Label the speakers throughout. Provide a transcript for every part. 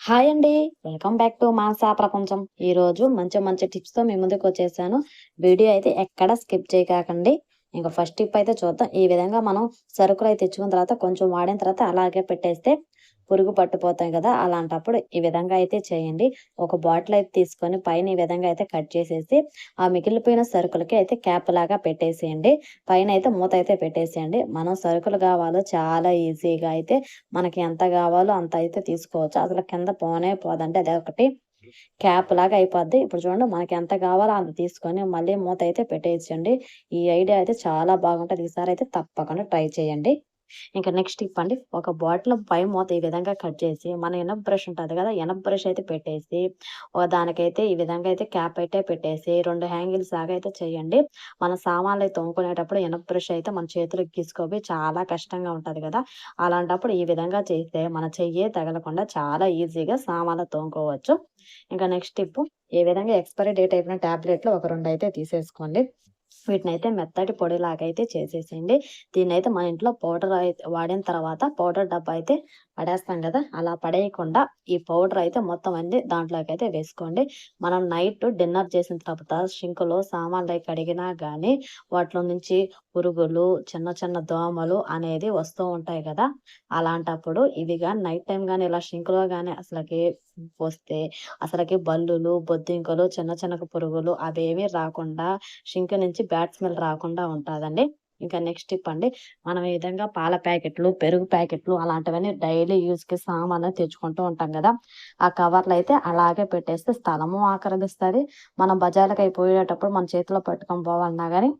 Speaker 1: Hi అండి. Welcome back to మాసా ప్రపంచం. ఈ రోజు మంచి మంచి టిప్స్తో మీ ముందుకు వచ్చేసాను. వీడియో అయితే ఎక్కడ స్కిప్ చేయకండి ఇంకా ఫస్ట్ టిప్ అయితే చూద్దాం. ఈ విధంగా మనం సరుకులు అయితే తెచ్చుకున్న తర్వాత కొంచెం వాడిన తర్వాత అలాగే పెట్టేస్తే పురుగు పట్టిపోతాయి కదా అలాంటప్పుడు ఈ విధంగా అయితే చేయండి. ఒక బాటిల్ అయితే తీసుకొని పైన ఈ విధంగా అయితే కట్ చేసేసి ఆ మిగిలిపోయిన సరుకులకి అయితే క్యాప్ లాగా పెట్టేసేయండి. పైన అయితే మూత అయితే పెట్టేసేయండి. మనం సరుకులు కావాలో చాలా ఈజీగా అయితే మనకి ఎంత కావాలో అంత అయితే తీసుకోవచ్చు. అసలు కింద పోనే పోదంటే అదే ఒకటి క్యాప్ లాగా అయిపోద్ది. ఇప్పుడు చూడండి మనకి ఎంత కావాలో అంత తీసుకొని మళ్ళీ మూత అయితే పెట్టేయండి ఈ ఐడియా అయితే చాలా బాగుంటుంది. ఈసారి అయితే తప్పకుండా ట్రై చేయండి. ఇంకా నెక్స్ట్ ఇప్పండి ఒక బాటిల్ పై మూత ఈ విధంగా కట్ చేసి మన ఎనప్ బ్రష్ ఉంటుంది కదా ఎనప్ బ్రష్ అయితే పెట్టేసి ఒక దానికైతే ఈ విధంగా అయితే క్యాప్ అయితే పెట్టేసి రెండు హ్యాంగిల్స్ లాగా అయితే చేయండి. మన సామాన్లు అయితే తోముకునేటప్పుడు ఎనప్ బ్రష్ అయితే మన చేతులకు గీసుకోవి చాలా కష్టంగా ఉంటుంది కదా. అలాంటప్పుడు ఈ విధంగా చేస్తే మన చెయ్యే తగలకుండా చాలా ఈజీగా సామాన్లు తోముకోవచ్చు. ఇంకా నెక్స్ట్ టిప్ ఏ విధంగా ఎక్స్పైరీ డేట్ అయిపోయిన టాబ్లెట్లు ఒక రెండు అయితే తీసేసుకోండి. వీటిని అయితే మెత్తటి పొడిలాగా అయితే చేసేసేయండి. దీన్ని అయితే మన ఇంట్లో పౌడర్ అయితే వాడిన తర్వాత పౌడర్ డబ్బా అయితే పడేస్తాం కదా అలా పడేయకుండా ఈ పౌడర్ అయితే మొత్తం అన్ని దాంట్లోకి అయితే వేసుకోండి. మనం నైట్ డిన్నర్ చేసిన తర్వాత షింకులో సామాన్లు కడిగినా కానీ వాటిలో నుంచి పురుగులు చిన్న చిన్న దోమలు అనేది వస్తూ ఉంటాయి కదా అలాంటప్పుడు ఇవి కానీ నైట్ టైం కానీ ఇలా షింకులో కానీ అసలుకి పోస్తే అసలుకి బల్లులు బొద్దింకలు చిన్న చిన్న పురుగులు అవేమీ రాకుండా షింక్ నుంచి బ్యాడ్ స్మెల్ రాకుండా ఉంటుందండి. ఇంకా నెక్స్ట్ టిప్ అండి మనం ఈ విధంగా పాల ప్యాకెట్లు పెరుగు ప్యాకెట్లు అలాంటివన్నీ డైలీ యూజ్కి సామాన్లు తెచ్చుకుంటూ ఉంటాం కదా ఆ కవర్లు అయితే అలాగే పెట్టేస్తే స్థలము ఆక్రమిస్తుంది. మనం బజార్లకు అయిపోయేటప్పుడు మన చేతిలో పట్టుకొని పోవాలన్నా కానీ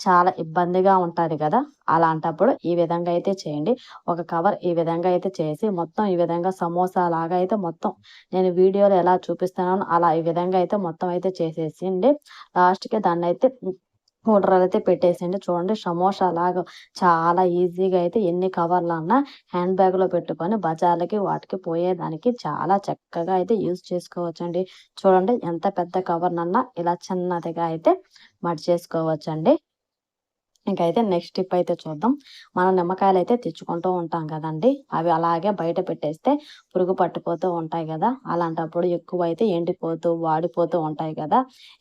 Speaker 1: చాలా ఇబ్బందిగా ఉంటుంది కదా అలాంటప్పుడు ఈ విధంగా అయితే చేయండి. ఒక కవర్ ఈ విధంగా అయితే చేసి మొత్తం ఈ విధంగా సమోసా లాగా అయితే మొత్తం నేను వీడియోలో ఎలా చూపిస్తున్నానో అలా ఈ విధంగా అయితే మొత్తం అయితే చేసేసిండి. లాస్ట్కి దాన్ని అయితే హోల్డర్లు అయితే పెట్టేసిండి చూడండి సమోసా లాగా చాలా ఈజీగా అయితే ఎన్ని కవర్లు అన్నా హ్యాండ్ బ్యాగ్లో పెట్టుకొని బజార్లకి వాటికి పోయేదానికి చాలా చక్కగా అయితే యూజ్ చేసుకోవచ్చండి. చూడండి ఎంత పెద్ద కవర్నన్నా ఇలా చిన్నదిగా అయితే మడిచేసుకోవచ్చండి. ఇంకైతే నెక్స్ట్ టిప్ అయితే చూద్దాం. మనం నిమ్మకాయలు అయితే తెచ్చుకుంటూ ఉంటాం కదండి. అవి అలాగే బయట పెట్టేస్తే పురుగు పట్టిపోతూ ఉంటాయి కదా. అలాంటప్పుడు ఎక్కువ అయితే ఎండిపోతూ వాడిపోతూ ఉంటాయి కదా.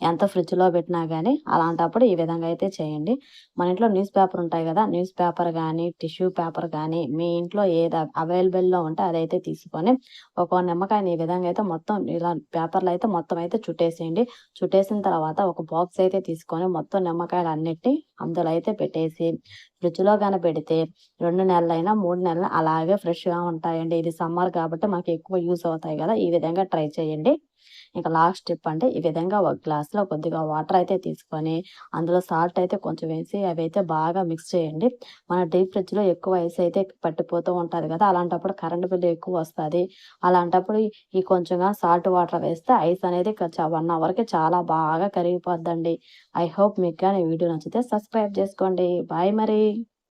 Speaker 1: ఎంత ఫ్రిడ్జ్లో పెట్టినా కానీ అలాంటప్పుడు ఈ విధంగా అయితే చేయండి. మన ఇంట్లో న్యూస్ పేపర్ ఉంటాయి కదా. న్యూస్ పేపర్ కానీ టిష్యూ పేపర్ కానీ మీ ఇంట్లో ఏది అవైలబుల్లో ఉంటే అదైతే తీసుకొని ఒక నిమ్మకాయని ఈ విధంగా అయితే మొత్తం ఇలా పేపర్లు అయితే మొత్తం అయితే చుట్టేసేయండి. చుట్టేసిన తర్వాత ఒక బాక్స్ అయితే తీసుకొని మొత్తం నిమ్మకాయలు అన్నిటి అందులో అయితే పెట్టేసి ఫ్రిడ్జ్లో కానీ పెడితే రెండు నెలలైనా మూడు నెలలు అలాగే ఫ్రెష్గా ఉంటాయండి. ఇది సమ్మర్ కాబట్టి మాకు ఎక్కువ యూస్ అవుతాయి కదా ఈ విధంగా ట్రై చేయండి. ఇంకా లాస్ట్ స్టెప్ అంటే ఈ విధంగా ఒక గ్లాస్లో కొద్దిగా వాటర్ అయితే తీసుకొని అందులో సాల్ట్ అయితే కొంచెం వేసి అవి అయితే బాగా మిక్స్ చేయండి. మన డీప్ ఫ్రిడ్జ్లో ఎక్కువ ఐస్ అయితే పట్టిపోతూ ఉంటుంది కదా అలాంటప్పుడు కరెంట్ బిల్లు ఎక్కువ వస్తుంది. అలాంటప్పుడు ఈ కొంచెంగా సాల్ట్ వాటర్ వేస్తే ఐస్ అనేది వన్ అవర్కి చాలా బాగా కరిగిపోద్దండి. ఐ హోప్ మీకు కానీ వీడియో నచ్చితే సబ్స్క్రైబ్ చేసుకోండి. బాయ్ మరి.